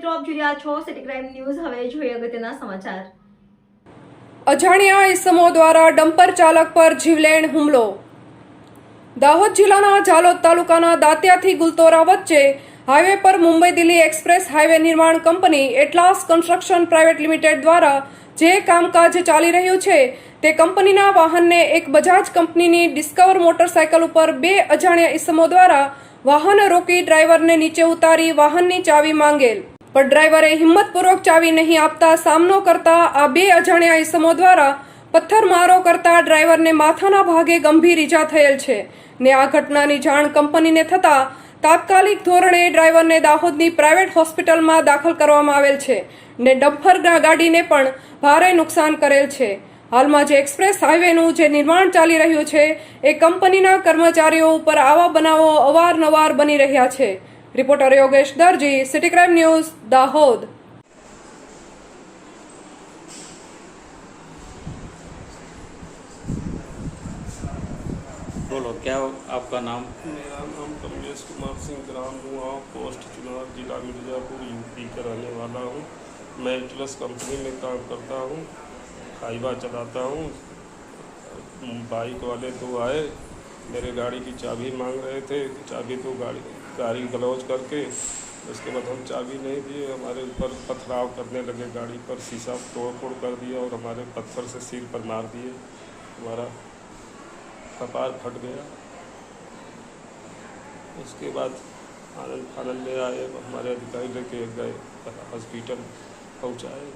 મિત્રો આપ જોઈ રહ્યા છો. સિટી ક્રાઇમ ન્યૂઝ હવે જોઈએ અગત્યના સમાચાર. અજાણ્યા ઇસમો દ્વારા ડમ્પર ચાલક પર જીવલેણ હુમલો. દાહોદ જિલ્લાના જાલોદ તાલુકાના દાંતિયાથી ગુલતોરા વચ્ચે હાઈવે પર મુંબઈ દિલ્હી એક્સપ્રેસ હાઈવે નિર્માણ company Atlas construction private limited દ્વારા જે કામકાજ ચાલી રહ્યું છે તે કંપનીના વાહનને એક બજાજ કંપનીની ડિસ્કવર મોટરસાયકલ ઉપર બે અજાણ્યા ઇસમો દ્વારા વાહન રોકી ડ્રાઈવરને નીચે ઉતારી વાહનની ચાવી માંગેલ. પણ ડ્રાઈવરે હિંમતપૂર્વક ચાવી નહીં આપતા સામનો કરતા આ બે અજાણ્યા ઇસમો દ્વારા પથ્થરમારો કરતા ડ્રાઈવરને માથાના ભાગે ગંભીર ઈજા થયેલ છે ને આ ઘટનાની જાણ કંપનીને થતાં તાત્કાલિક ધોરણે ડ્રાઈવરને દાહોદની પ્રાઇવેટ હોસ્પિટલમાં દાખલ કરવામાં આવેલ છે ને ડમ્ફર ગાડીને પણ ભારે નુકસાન કરેલ છે. હાલમાં જે એક્સપ્રેસ હાઈવેનું જે નિર્માણ ચાલી રહ્યું છે, એ કંપનીના કર્મચારીઓ ઉપર આવા બનાવો અવારનવાર બની રહ્યા છે. reporter Yogesh Darji city crime news Dahod बोलो क्या आपका नाम मेरा नाम कमलेश कुमार सिंह ग्राम हुआ पोस्ट चुनाव जिला मिर्ज़ापुर यूपी का रहने वाला हूँ मैं इटलस कंपनी में काम करता हूँ हाईवा चलाता हूँ बाइक वाले तो आए मेरे गाड़ी की चाबी मांग रहे थे, चाबी तो गाड़ी गाड़ी गलौज करके, उसके बाद हम चाबी नहीं दिए, हमारे ऊपर पथराव करने लगे गाड़ी पर, शीशा तोड़ फोड़ कर दिया और हमारे पत्थर से सिर पर मार दिए, हमारा कपार फट गया। उसके बाद आनंद फानंद में आए, हमारे अधिकारी लेके गए, हॉस्पिटल पहुँचाए।